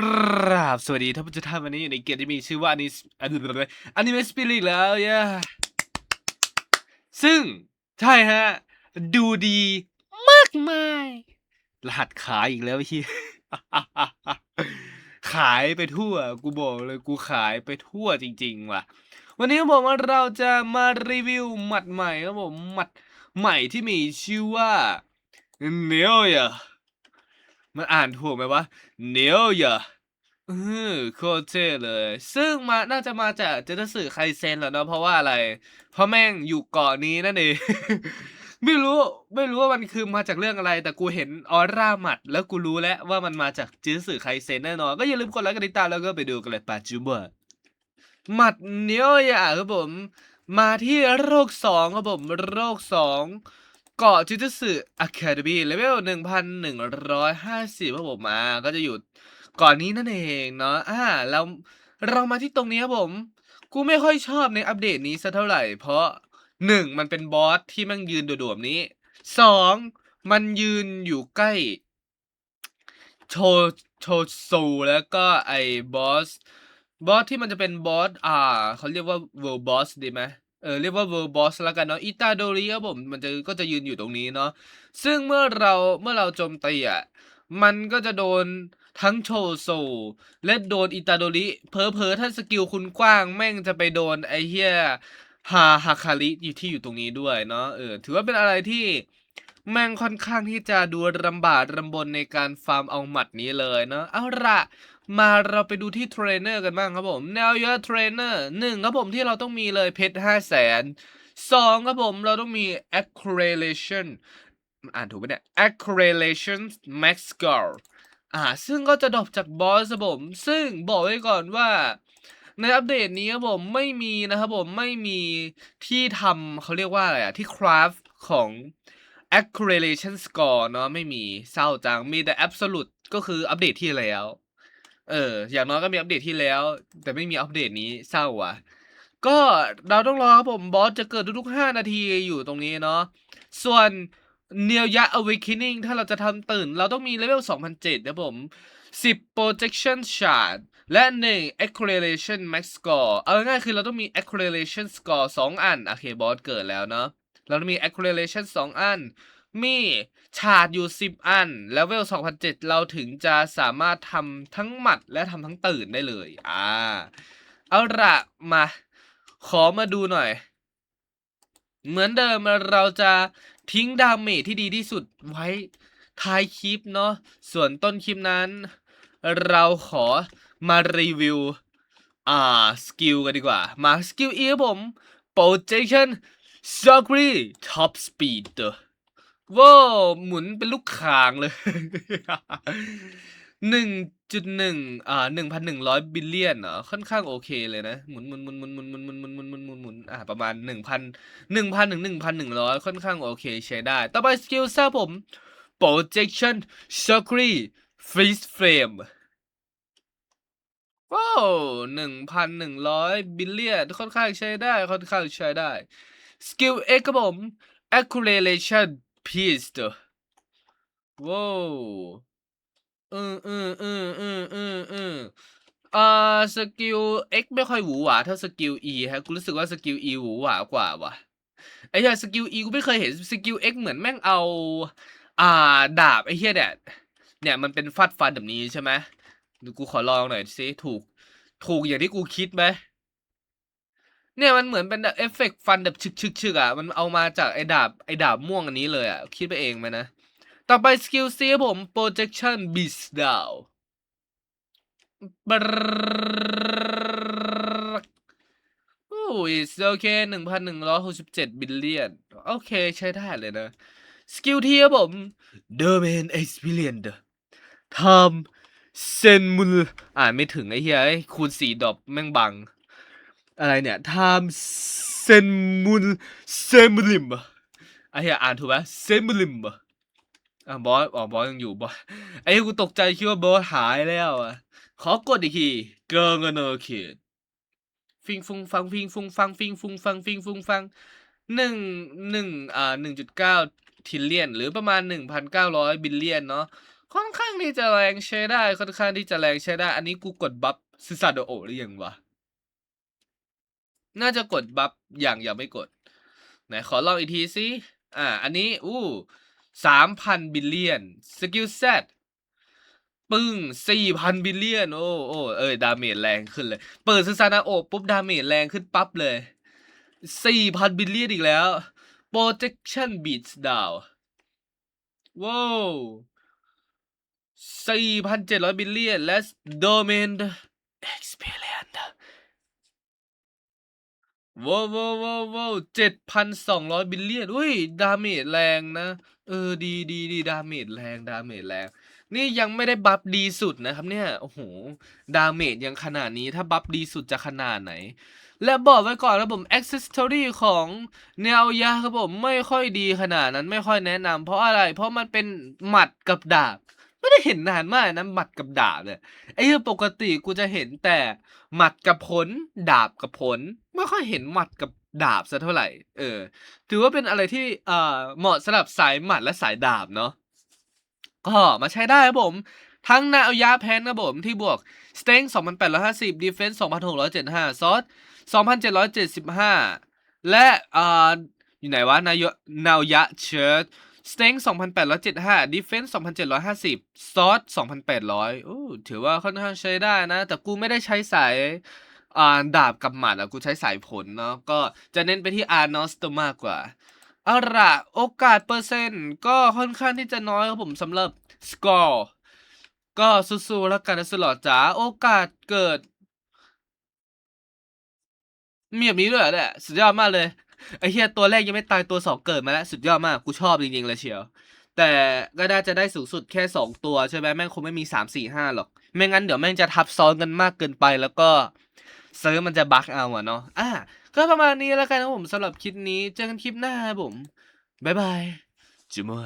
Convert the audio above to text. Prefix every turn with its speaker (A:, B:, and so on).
A: กราบสวัสดีท่านผู้ชมวันนี้อยู่ในเกมที่มีชื่อว่าอันิสอนิเมสปิริตแล้วเย่ซึ่งใช่ฮะ ดูดีมากมาย รหัสขายอีกแล้วพี่ขายไปทั่ว กูบอกเลยกูขายไปทั่วจริง ๆ ว่ะ วันนี้ผมว่าเราจะมารีวิวหมัดใหม่ครับผมหมัดใหม่ที่มีชื่อว่าเนียย มันอ่านถูกไหมวะเนียยเออโคตรเท่เลย ซึ่งมาน่าจะมาจากเจตสึไคเซนแหละเนาะเพราะว่าอะไร เพราะแม่งอยู่เกาะนี้นั่นเอง ไม่รู้ไม่รู้ว่ามันคือมาจากเรื่องอะไร แต่กูเห็นออร่าหมัด แล้วกูรู้แล้วว่ามันมาจากจิตสึไคเซนแน่นอน ก็อย่าลืมกดไลค์กดติดตามแล้วก็ไปดูกันเลยปัจจุบันหมัดเนี้ยอะครับผม มาที่โรคสองครับผมโรคสอง เกาะจิตสึอะคาเดมีเลเวลหนึ่งพันหนึ่งร้อยห้าสิบครับผมมาก็จะอยู่ก่อนนี้นั่นเองเนาะอ่าเราเรามาที่ตรงนี้ครับผม กูไม่ค่อยชอบในอัปเดตนี้สักเท่าไหร่ เพราะหนึ่งมันเป็นบอสที่มันยืนโดดๆนี้สองมันยืนอยู่ใกล้ โชโชซูแล้วก็ไอ้บอสบอสที่มันจะเป็นบอสอ่าเขาเรียกว่าเวิร์บอสดีไหม เออเรียกว่าเวิร์บอสแล้วกันเนาะอิตาโดริครับผมมันจะก็จะยืนอยู่ตรงนี้เนาะซึ่งเมื่อเราเมื่อเราโจมตีอะมันก็จะโดนทั้งโชโซและโดนอิตาโดริเพอเพอถ้าสกิลคุณกว้างแม่งจะไปโดนไอเหี้ยฮาฮาคาริอยู่ที่อยู่ตรงนี้ด้วยเนาะเออถือว่าเป็นอะไรที่แม่งค่อนข้างที่จะดูลำบากลำบนในการฟาร์มเอาหมัดนี้เลยเนาะเอาละ มาเราไปดูที่เทรนเนอร์กันบ้างครับผมแนวเยอะเทรนเนอร์หนึ่งครับผมที่เราต้องมีเลยเพชรห้าแสนสองครับผมเราต้องมี acceleration อ่านถูกไหมเนี่ย acceleration max score อ่า ซึ่งก็จะดรอปจากบอสครับผม ซึ่งบอกไว้ก่อนว่า ในอัปเดตนี้ครับผมไม่มีนะครับผมไม่มีที่ทำเขาเรียกว่าอะไรอะที่ craft ของ acceleration score เนาะไม่มีเศร้าจังมีแต่ absolute ก็คืออัปเดตที่แล้ว เออ อย่างน้อยก็มีอัปเดตที่แล้ว แต่ไม่มีอัปเดตนี้เศร้าว่ะ ก็เราต้องรอครับผมบอสจะเกิดทุกๆ 5 นาทีอยู่ตรงนี้เนาะส่วนเนียยะ awakening ถ้าเราจะทำตื่น เราต้องมีเลเวล2007นะผม 10 projection shard และ 1 acceleration max score เอาง่ายคือเราต้องมี acceleration score 2 อัน โอเคบอสเกิดแล้วเนาะเราต้องมี acceleration 2 อัน มีฉาดอยู่ 10 อัน แล้วเวล2007 เราถึงจะสามารถทำทั้งหมัดและทำทั้งตื่นได้เลย อ่า เอาละมา ขอมาดูหน่อย เหมือนเดิมเราจะทิ้งดาเมจที่ดีที่สุดไว้ท้ายคลิปเนาะ ส่วนต้นคลิปนั้น เราขอมารีวิว อ่า สกิลกันดีกว่า มาสกิลอีครับผม projection s u c r y top speed เว้าวหมุนเป็นลูกคางเลย หนึ่งจุดหนึ่งอ่าหนึ่งพันหนึ่งร้อยบิลเลียนเหรอค่อนข้างโอเคเลยนะ หมุนหมุนหมุนหมุนหมุนหมุนหมุนหมุนหมุนหมุนหมุนหมุนอ่าประมาณหนึ่งพันหนึ่งพันถึงหนึ่งพันหนึ่งร้อยค่อนข้างโอเคใช้ได้ ต่อไปสกิลซ่าผม projection s h o c k y freeze frame ว้าวหนึ่งพันหนึ่งร้อยบิลเลียนค่อนข้างใช้ได้ ค่อนข้างใช้ได้ สกิล X ครับผม acceleration piece ว้าวอืมอืมอืมอืมอืมอืมอ่าสกิล X ไม่ค่อยหวือหวาเท่าสกิล E ฮะกูรู้สึกว่าสกิล E หวือหวากว่าว่ะไอ้เหี้ยสกิล E กูไม่เคยเห็นสกิล X เหมือนแม่งเอา อ่า ดาบไอ้เหี้ยเนี่ยเนี่ยมันเป็นฟัดฟันแบบนี้ใช่ไหมดูกูขอลองหน่อยสิถูก ถูกอย่างที่กูคิดไหม เนี่ยมันเหมือนเป็นเอฟเฟกต์ฟันแบบชึกชึกชึกอะ มันเอามาจากไอ้ดาบไอ้ดาบม่วงอันนี้เลยอะ คิดไปเองไหมนะ ต่อไปสกิลซีครับผม projection beast down โอ้ยโอเคหนึ่งพันหนึ่งร้อยหกสิบเจ็ดบิลเลียน โอเคใช้ได้เลยนะ สกิลทีครับผม domain experience ทำเซนมุลอ่านไม่ถึงไอ้เหี้ยไอ้คูณสี่ดอกแม่งบัง อะไรเนี่ยไทม์เซนมุลเซมุลิมอะไอ้เหี้ยอ่านถูกไหมเซมุลิมอะบอสอ๋อบอสยังอยู่บอสไอ้กูตกใจคิดว่าบอสหายแล้วอะ ขอกดอีกทีเกินกันเนอะเขตฟิงฟุงฟังฟิงฟุงฟังฟิงฟุงฟังฟิงฟุงฟังหนึ่งหนึ่งอ่าหนึ่งจุดเก้าทิลเลียน หรือประมาณหนึ่งพันเก้าร้อยบิลเลียนเนาะค่อนข้างที่จะแรงใช้ได้ค่อนข้างที่จะแรงใช้ได้ อันนี้กูกดบัฟซิซาโดโอหรือยังวะ น่าจะกดบัฟอย่างอยังไม่กด ไหนขอลองอีกทีสิอ่า อันนี้ อู้สามพันบิลเลียน สกิลเซตปึ้งสี่พันบิลเลียน โอ้โอ้เอ้ย ดาเมจแรงขึ้นเลย เปิดซิซาโดโอปุ๊บ ดาเมจแรงขึ้นปั๊บเลยสี่พันบิลเลียนอีกแล้ว protection beats down ว้าวสี่พันเจ็ดร้อยบิลเลียน และ domain experience ว้าวว้าวว้าวว้าวเจ็ดพันสองร้อยบิลเลียนอุ้ย ดาเมจแรงนะ เออ ดีดีดีดาเมจแรง ดาเมจแรง นี่ยังไม่ได้บัฟดีสุดนะครับเนี่ย โอ้โห ดาเมจยังขนาดนี้ ถ้าบัฟดีสุดจะขนาดไหน และบอกไว้ก่อนนะผม accessory ของแนวยาครับผม ไม่ค่อยดีขนาดนั้น ไม่ค่อยแนะนำเพราะอะไร เพราะมันเป็นหมัดกับดาบ ไม่ได้เห็นนานมากนะหมัดกับดาบเนี่ยไอ้เรื่องปกติกูจะเห็นแต่หมัดกับผลดาบกับผล ไม่ค่อยเห็นหมัดกับดาบสักเท่าไหร่ เออ ถือว่าเป็นอะไรที่เอ่อเหมาะสำหรับสายหมัดและสายดาบเนาะก็มาใช้ได้ครับผม ทั้งนาอายาแพนครับผมที่บวก s t ต n g 2,850 Defense 2,675 ซอส2,775 และอ่าอยู่ไหนวะ นายนายยะเชิร์ ต s t ต n g 2,875 Defense 2,750ซอส2,800โอ้ถือว่าค่อนข้างใช้ได้นะ แต่กูไม่ได้ใช้สายอ่าดาบกับหมัดอะกูใช้สายผลเนาะก็จะเน้นไปที่อาร์นอสตมากกว่าเอาล่ะโอกาสเปอร์เซ็นต์ ก็ค่อนข้างที่จะน้อยครับผมสำหรับสกอร์ก็สู้ๆแล้วกันนะสลอดจ๋าโอกาสเกิดมีแบบนี้ด้วยเหรอเนี่ยสุดยอดมากเลย ไอ้เฮียตัวแรกยังไม่ตายตัวสองเกิดมาแล้วสุดยอดมากกูชอบจริงๆเลยเชียว แต่ก็น่าจะได้สูงสุดแค่สองตัวใช่ไหมแม่งคงไม่มีสามสี่ห้าหรอกไม่งั้นเดี๋ยวแม่งจะทับซ้อนกันมากเกินไปแล้วก็เซิร์ฟมันจะบั๊กเอาอะเนาะอะก็ประมาณนี้แล้วกันนะผมสำหรับคลิปนี้เจอกันคลิปหน้าครับผมบ๊ายบายจุ๊มัว